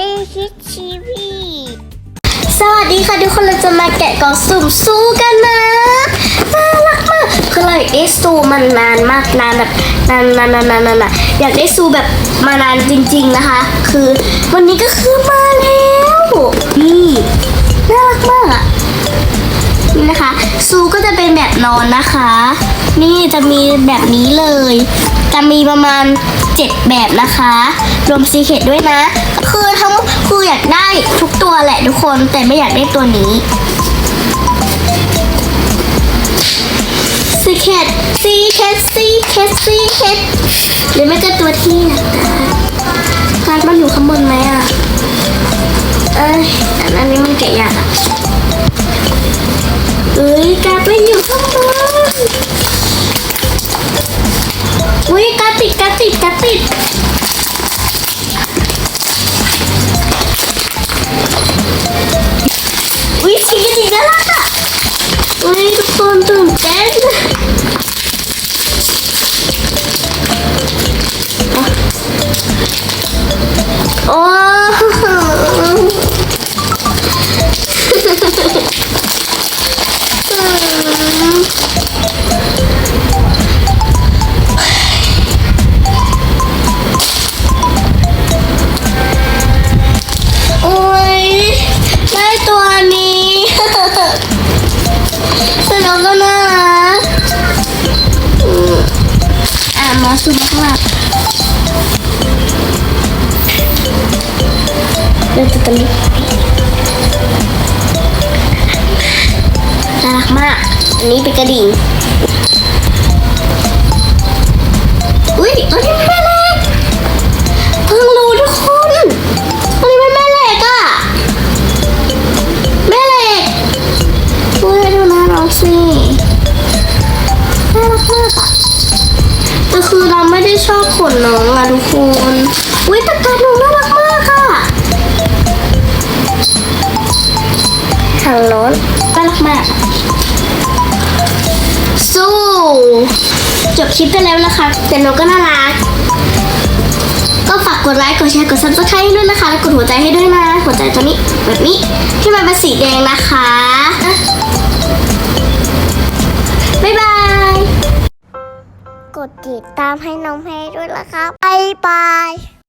รี่คิดชีวีสวัสดีค่ะทุกคนเราจะมาแกะกล่องสุ่มสู้กันนะน่ารักมากคือเราอยากได้ซูมันนานมากนานแบบนานนานนานนานอยากได้ซูแบบมานานจริง ๆนะคะ คือวันนี้ก็คือมาแล้วนี่น่ารักมากอะนี่นะคะ ซูก็จะเป็นแบบนอนนะคะ นี่จะมีแบบนี้เลย จะมีประมาณ 7 แบบนะคะ รวมซีเคดด้วยนะ คือทั้งคืออยากได้ทุกตัวแหละทุกคน แต่ไม่อยากได้ตัวนี้ซีเคดซีเคดซีเคดซีเคดหรือไม่ก็ตัวที่การดมันอยู่ข้างบนไหมอะ เอ้ยอันนี้มันแกะยากอะเอ้ยการดไม่อยู่ข้างบนอุ้ย อุ้ย อะมาสุดมากเริ่ เราไม่ได้ชอบขนน้องอะทุกคน อุ้ยแต่การน้องน่ารักมากอะทางโน้นน่ารักมาก สู้ จบคลิปไปแล้วนะคะ แต่น้องก็น่ารัก ก็ฝากกดไลค์ กดแชร์ กด subscribe ให้ด้วยนะคะ แล้วกดหัวใจให้ด้วยนะ หัวใจตัวนี้แบบนี้ที่มันเป็นสีแดงนะคะ กดติดตามให้น้องเพด้วยละครับ บ๊ายบาย